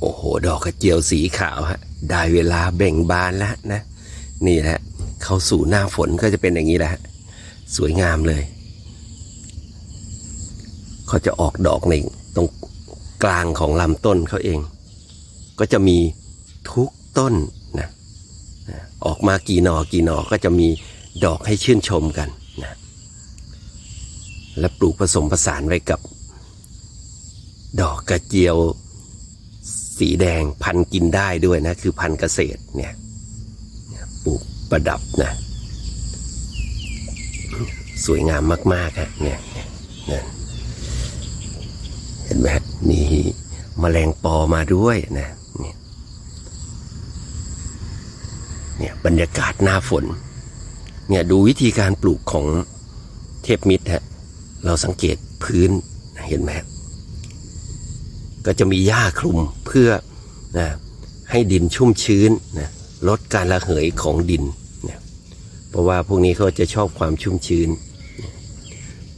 โอ้โห ดอกกระเจียวสีขาวฮะ ได้เวลาเบ่งบานแล้วนะ นี่แหละเข้าสู่หน้าฝนก็จะเป็นอย่างนี้แหละฮะสวยงามเลย เขาจะออกดอกในตรงกลางของลำต้นเขาเอง ก็จะมีทุกต้นนะนะออกมากี่หนอกี่หนอก็จะมีดอกให้ชื่นชมกันนะและปลูกผสมผสานไว้กับ ดอกกระเจียว สีแดงพันกินได้ด้วยนะ คือพันเกษตรเนี่ยปลูกประดับนะ สวยงามมากๆฮะเนี่ยเนี่ยเห็นไหมฮะมีแมลงปอมาด้วยนะเนี่ยเนี่ยบรรยากาศหน้าฝน เนี่ยดูวิธีการปลูกของเทพมิตรฮะเราสังเกตพื้นเห็นไหม ก็จะมีหญ้าคลุมเพื่อนะให้ดินชุ่มชื้นนะลดการระเหยของดินนะเพราะว่าพวกนี้เขาจะชอบความชุ่มชื้น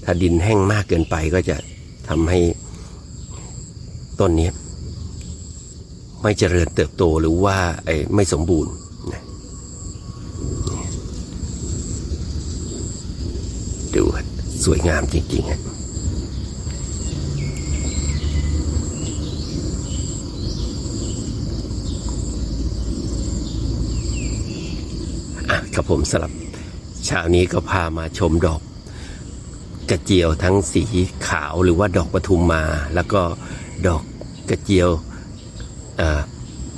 ถ้าดินแห้งมากเกินไปก็จะทำให้ต้นนี้ไม่เจริญเติบโตหรือว่าไอ้ไม่สมบูรณ์นะดูสวยงามจริงๆฮะ ครับผมสำหรับเช้านี้ก็พามาชมดอกกระเจียวทั้งสีขาวหรือว่าดอกปทุมมา แล้วก็ดอกกระเจียว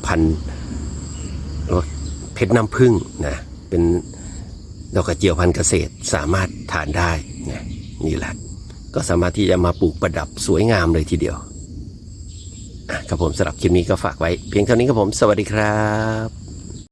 พันเพชรน้ำผึ้งนะเป็นดอกกระเจียวพันเกษตรสามารถทานได้นะนี่แหละก็สามารถที่จะมาปลูกประดับสวยงามเลยทีเดียวครับผมสำหรับคลิปนี้ก็ฝากไว้ เพียงเท่านี้ครับผม สวัสดีครับ